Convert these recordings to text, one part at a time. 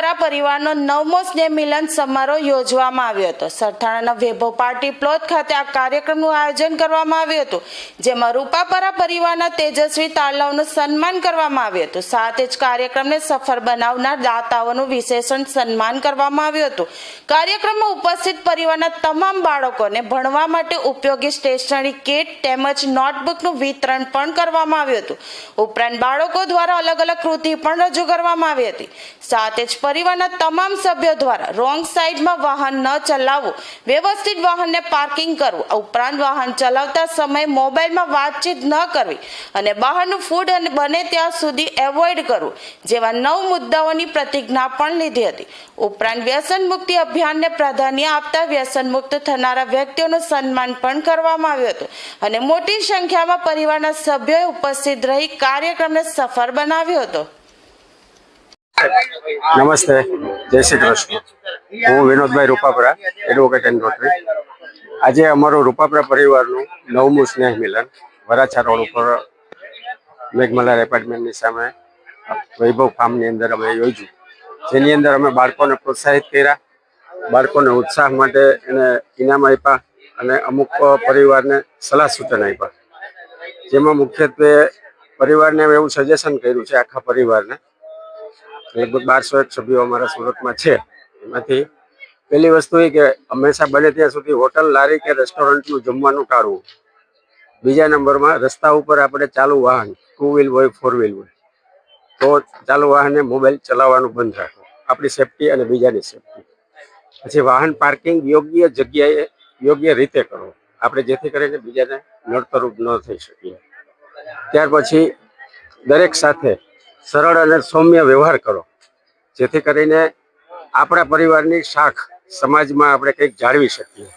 રૂપાપરા પરિવારનો નવમો સ્નેહ મિલન સમારોહ યોજવામાં આવ્યો હતો. સરથાણાના વૈભવ પાર્ટી પ્લોટ ખાતે આ કાર્યક્રમનું આયોજન કરવામાં આવ્યું હતું, જેમાં રૂપાપરા પરિવારના તેજસ્વી તાલાઓનું સન્માન કરવામાં આવ્યું હતું. સાથે જ કાર્યક્રમને સફળ બનાવનાર દાતાઓનું વિશેષણ સન્માન કરવામાં આવ્યું હતું. કાર્યક્રમમાં ઉપસ્થિત પરિવારના તમામ બાળકોને ભણવા માટે ઉપયોગી સ્ટેશનરી કીટ તેમજ નોટબુકનું વિતરણ પણ કરવામાં આવ્યું હતું. ઉપરાંત બાળકો દ્વારા અલગ અલગ કૃતિ પણ રજૂ કરવામાં આવી હતી. સાથે જ પરિવારના તમામ સભ્યો દ્વારા રોંગ સાઈડમાં વાહન ન ચલાવવું, વ્યવસ્થિત વાહનને પાર્કિંગ કરવું ઉપરાંત વાહન ચલાવતા સમયે મોબાઈલમાં વાતચીત ન કરવી અને બહારનું ફૂડ અને બને ત્યાં સુધી એવોઇડ કરવું, જેવા નવ મુદ્દાઓની પ્રતિજ્ઞા પણ લીધી હતી. ઉપરાંત વ્યસન મુક્તિ અભિયાનને પ્રાધાન્ય આપતા વ્યસન મુક્ત થનારા વ્યક્તિઓનું સન્માન પણ કરવામાં આવ્યું હતું અને મોટી સંખ્યામાં પરિવારના સભ્યોએ ઉપસ્થિત રહી કાર્યક્રમને સફળ બનાવ્યો હતો. નમસ્તે. જય શ્રી કૃષ્ણ. હું Vinodbhai Rupapara advocate and Rotary આજે અમારું રૂપાપરા પરિવારનું નવમું સ્નેહ મિલન વરાછા રોડ ઉપર મેઘમલાર એપાર્ટમેન્ટની સામે વૈભવ ફાર્મની અંદર અમે યોજ્યું. જેની અંદર અમે બાળકોને પ્રોત્સાહિત કર્યા, બાળકોને ઉત્સાહ માટે એને ઇનામ આપ્યા અને અમુક પરિવારને સલાહ સૂચન આપ્યા. જેમાં મુખ્યત્વે પરિવારને એવું સજેશન કર્યું છે આખા પરિવારને લગભગ બારસો એક સભ્યો અમારા સુરતમાં છે. એમાંથી પહેલી વસ્તુ એ કે હંમેશા બને ત્યાં સુધી હોટલ, લારી કે રેસ્ટોરન્ટનું જમવાનું ટાળવું બીજા નંબરમાં રસ્તા ઉપર આપણે ચાલુ વાહન ટુ વ્હીલ હોય ફોર વ્હીલ હોય. તો ચાલુ વાહને મોબાઈલ ચલાવવાનું બંધ રાખવું આપણી સેફટી અને બીજાની સેફટી પછી વાહન પાર્કિંગ યોગ્ય જગ્યાએ, યોગ્ય રીતે કરો. આપણે જેથી કરીને બીજાને નડતરૂપ ન થઈ શકીએ. ત્યાર પછી દરેક સાથે સરળ અને સૌમ્ય વ્યવહાર કરો. જેથી કરીને આપણા પરિવારની શાખ સમાજમાં આપણે કંઈક જાળવી શકીએ.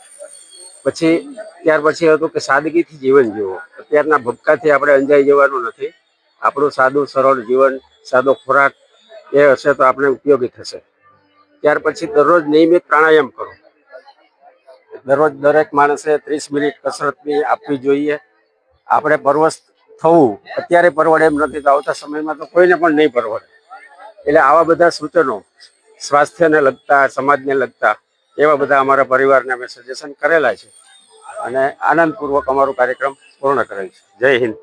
પછી ત્યાર પછી હતું કે સાદગીથી જીવન જીવો. અત્યારના ભૂપકાથી આપણે અંજાઈ જવાનું નથી. આપણું સાદું, સરળ જીવન, સાદો ખોરાક એ હશે તો આપણે ઉપયોગી થશે. ત્યાર પછી દરરોજ નિયમિત પ્રાણાયામ કરો. દરરોજ દરેક માણસે ત્રીસ મિનિટ કસરતની આપવી જોઈએ. આપણે પરવશ થવું અત્યારે પરવડે એમ નથી તો આવતા સમયમાં તો કોઈને પણ નહીં પરવડે. એટલે આવા બધા સૂચનો સ્વાસ્થ્યને લગતા, સમાજને લગતા, એવા બધા અમારા પરિવારને અમે સજેશન કરેલા છે. અને આનંદપૂર્વક અમારો કાર્યક્રમ પૂર્ણ કરેલ છે. જય હિન્દ.